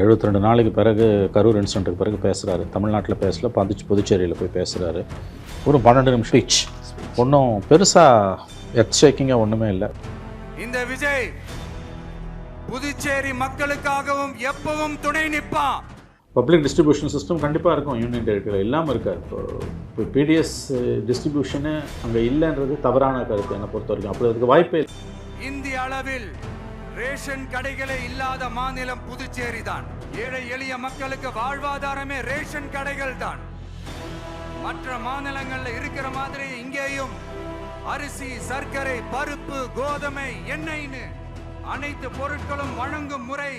எழுபத்தி ரெண்டு நாளைக்கு பிறகு கரூர் இன்சிடென்ட்டுக்கு பிறகு பேசுகிறாரு தமிழ்நாட்டில் பேசல பந்துச்சு புதுச்சேரியில் போய் பேசுகிறாரு ஒரு பன்னெண்டு நிமிஷம். ஸ்பீச் ஒன்றும் பெருசாக எர்த் ஷேக்கிங்காக ஒன்றுமே இல்லை. இந்த விஜய் புதுச்சேரி மக்களுக்காகவும் எப்பவும் துணை நிற்பான் பப்ளிக் டிஸ்ட்ரிபியூஷன் சிஸ்டம் கண்டிப்பாக இருக்கும். யூனியன் டெரிட்டரியில் இல்லாமல் இருக்காது. இப்போ இப்போ பிடிஎஸ் டிஸ்ட்ரிபியூஷனு அங்கே இல்லைன்றது தவறான கருத்து. என்னை பொறுத்த வரைக்கும் அப்படி அதுக்கு வாய்ப்பே இல்லை. இந்திய அளவில் ரேஷன் கடைகளே இல்லாத மாநிலம் புதுச்சேரி தான் ஏழை எளிய மக்களுக்கு வாழ்வாதாரமே ரேஷன் கடைகள் தான் மற்ற மாநிலங்கள்ல இருக்கிற மாதிரி இங்கேயும் அரிசி சர்க்கரை பருப்பு கோதுமை எண்ணெய்னு அனைத்து பொருட்களும் வழங்கும் முறை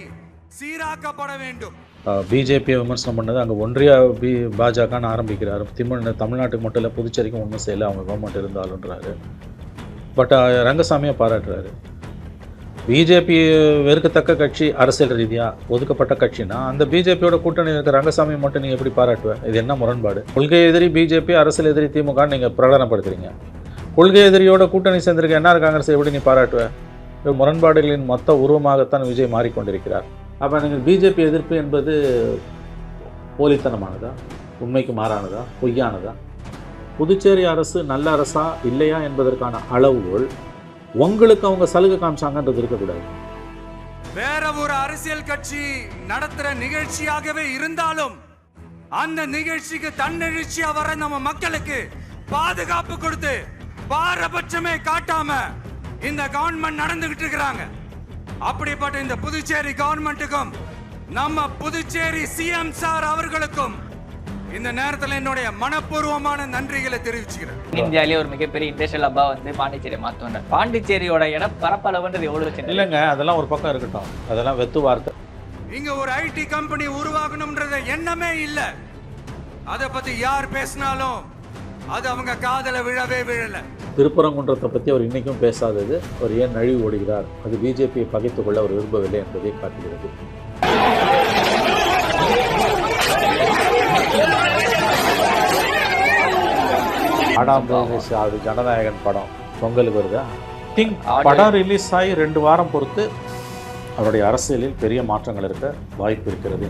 சீராக்கப்பட வேண்டும். பிஜேபியை விமர்சனம் பண்ணது அங்கே ஒன்றிய பி பாஜகன்னு ஆரம்பிக்கிறார். திமிழ் தமிழ்நாட்டுக்கு மட்டும் இல்லை புதுச்சேரிக்கும் ஒன்றும் செய்யலை அவங்க கவர்மெண்ட் இருந்தாலுன்றாரு பட் ரங்கசாமியை பாராட்டுறாரு. பிஜேபி வெறுக்கத்தக்க கட்சி அரசியல் ரீதியாக ஒதுக்கப்பட்ட கட்சினா அந்த பிஜேபியோட கூட்டணி இருக்க ரங்கசாமி மட்டும் நீங்கள் எப்படி பாராட்டுவேன் இது என்ன முரண்பாடு? கொள்கை எதிரி பிஜேபி அரசியல் எதிரி திமுக நீங்கள் பிரகடனப்படுத்துறீங்க. கொள்கை எதிரியோட கூட்டணி சேர்ந்திருக்க என்ஆர் காங்கிரஸ் எப்படி நீ பாராட்டுவேன் இது முரண்பாடுகளின் மொத்த உருவமாகத்தான் விஜய் மாறிக்கொண்டிருக்கிறார். அப்போ நீங்கள் பிஜேபி எதிர்ப்பு என்பது போலித்தனமானதா? உண்மைக்கு மாறானதா? பொய்யானதா? புதுச்சேரி அரசு நல்ல அரசா இல்லையா என்பதற்கான அளவுகோல் உங்களுக்கு அவங்க சலுகை காமிச்சாங்கன்றது இருக்கக்கூடாது. வேற ஒரு அரசியல் கட்சி நடத்துற நிகழ்ச்சியாகவே இருந்தாலும் அந்த நிகழ்ச்சிக்கு தன்னெழுச்சியா வர நம்ம மக்களுக்கு பாதுகாப்பு கொடுத்து பாரபட்சமே காட்டாம இந்த கவர்மெண்ட் நடந்துகிட்டு இருக்கிறாங்க. அப்படிப்பட்ட இந்த புதுச்சேரி கவர்மெண்ட்டுக்கும் நம்ம புதுச்சேரி சிஎம் சார் அவர்களுக்கும் இந்த நேரத்தில் என்னுடைய மனப்பூர்வமான நன்றிகளை தெரிவிச்சுக்கிறேன். இந்தியாவிலே ஒரு மிகப்பெரிய இண்டஸ்ட்ரியல் ஹப்பா வந்து பாண்டிச்சேரி மாத்தோம் பாண்டிச்சேரியோட இடம் பரப்பளவுன்றது எவ்வளவு சின்ன இல்லைங்க அதெல்லாம் ஒரு பக்கம் இருக்கட்டும். அதெல்லாம் வெத்து வார்த்தை. இங்க ஒரு ஐடி கம்பெனி உருவாகணும்ன்றத எண்ணமே இல்ல. அத பத்தி யார் பேசினாலும் அது அவங்க காதல விழவே விழல. திருப்பரங்குன்றத்தை பற்றி அவர் இன்றைக்கும் பேசாதது அவர் ஏன் நழுவி ஓடுகிறார்? அது பிஜேபியை பகைத்துக் கொள்ள அவர் விரும்பவில்லை என்பதை காட்டுகிறது. ஆடாம் அது ஜனநாயகன் படம். பொங்கலுக்கு வருதா? திங்க் படம் ரிலீஸ் ஆகி ரெண்டு வாரம் பொறுத்து அவருடைய அரசியலில் பெரிய மாற்றங்கள் இருக்க வாய்ப்பு இருக்கிறது.